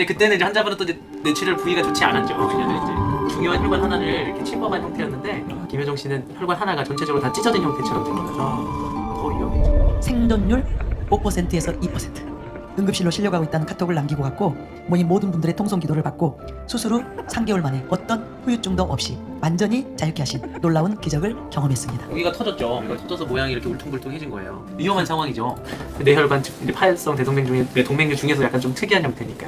이제 그때는 이제 환자분은 또 이제 뇌출혈 부위가 좋지 않았죠. 왜냐면 이제 중요한 혈관 하나를 이렇게 침범한 형태였는데 김효정 씨는 혈관 하나가 전체적으로 다 찢어진 형태처럼 된 거라서 더 위험했죠. 생존율 5%에서 2%. 응급실로 실려가고 있다는 카톡을 남기고 갔고 모인 모든 분들의 통성 기도를 받고 수술 후 3개월 만에 어떤 후유증도 없이 완전히 자유케 하신 놀라운 기적을 경험했습니다. 여기가 터졌죠. 이거 터져서 모양이 이렇게 울퉁불퉁해진 거예요. 위험한 상황이죠. 뇌혈관 즉 이제 파열성 대동맥 중에 뇌동맥류 중에서 약간 좀 특이한 형태니까.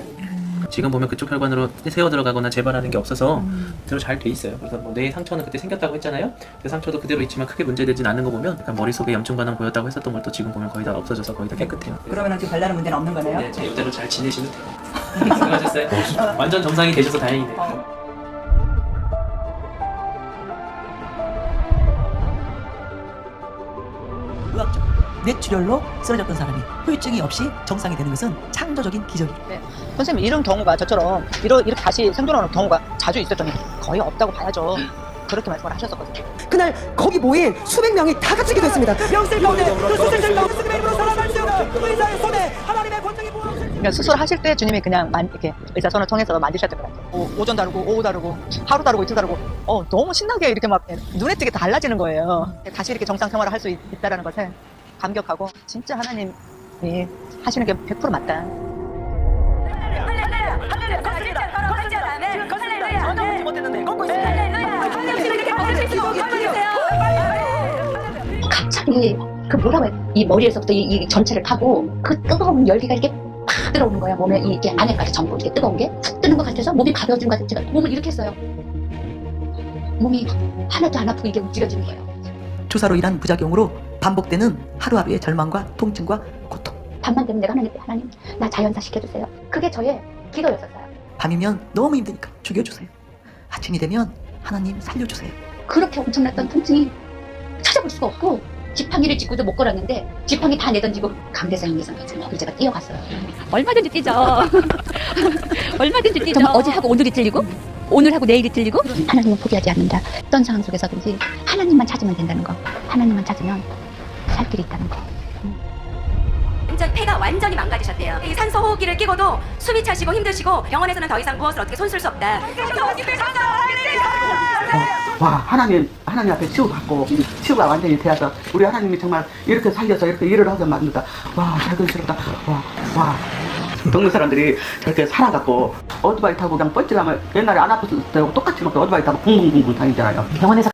지금 보면 그쪽 혈관으로 세워 들어가거나 재발하는 게 없어서 그대로 잘 돼 있어요. 그래서 뭐 뇌 상처는 그때 생겼다고 했잖아요. 그 상처도 그대로 있지만 크게 문제되진 않는 거 보면 머릿속에 염증 반응 보였다고 했었던 것도 지금 보면 거의 다 없어져서 거의 다 깨끗해요. 그러면 지금 발랄한 문제는 없는 거네요? 네, 제 이대로 잘 지내시면 돼요. 수고하셨어요. 완전 정상이 되셔서 다행이네요. 의학적 뇌출혈로 쓰러졌던 사람이 후유증이 없이 정상이 되는 것은 창조적인 기적이에요. 선생님 이런 경우가 저처럼 이러, 이렇게 다시 생존하는 경우가 자주 있었더니 거의 없다고 봐야죠. 그렇게 말씀을 하셨었거든요. 그날 거기 모인 수백 명이 다 갇히게 됐습니다. 영생 가운데 그 수술실 가운데 스님의 이름으로 살아날 수 있는 의사의 손에 하나님의 권능이 부어 그러니까 수술하실 때 주님이 그냥 만, 이렇게 의사선을 통해서 만드셨던 것 같아요. 오, 오전 다르고 오후 다르고 하루 다르고 이틀 다르고 어 너무 신나게 이렇게 막 눈에 띄게 달라지는 거예요. 다시 이렇게 정상 생활을 할 수 있다라는 것에 감격하고 진짜 하나님이 하시는 게 100% 맞다. 갑자기 그 뭐라고 해? 이 머리에서부터 이, 이 전체를 타고 그 뜨거운 열기가 이렇게 팍 들어오는 거야 몸에 이게 안에까지 전부 이렇게 뜨거운 게툭 뜨는 것 같아서 몸이 가벼워진 것 같아서 제가 몸을 이렇게 했어요 몸이 하나도 안 아프고 이게 움직여지는 거예요 주사로 인한 부작용으로 반복되는 하루하루의 절망과 통증과 고통. 밤만 되면 내가 하나님 하나님 나 자연사 시켜주세요 그게 저의 기도였었어요 밤이면 너무 힘드니까 죽여주세요. 아침이 되면 하나님 살려주세요. 그렇게 엄청났던 통증이 찾아볼 수가 없고 지팡이를 짚고도 못 걸었는데 지팡이 다 내던지고 강대상에서 그래서 제가 뛰어갔어요 얼마든지 뛰죠. 얼마든지 뛰죠. 정말 어제 하고 오늘이 틀리고 오늘 하고 내일이 틀리고 하나님은 포기하지 않는다. 어떤 상황 속에서든지 하나님만 찾으면 된다는 거. 하나님만 찾으면 살 길이 있다는 거. 완전 폐가 완전히 망가지셨대요. 이 산소 호흡기를 끼고도 숨이 차시고 힘드시고 병원에서는 더 이상 무엇을 어떻게 손쓸 수 없다. 와 하나님 하나님 앞에 치유받고 치유가 완전히 되어서 우리 하나님이 정말 이렇게 살려서 이렇게 일을 하게 만든다 와 자연스럽다 와 와 동네 사람들이 저렇게 살아갖고 오토바이 타고 그냥 뻗질하면 옛날에 안 아팠을 때하고 똑같이 막 오토바이 타고 붕붕붕붕 다니잖아요 병원에서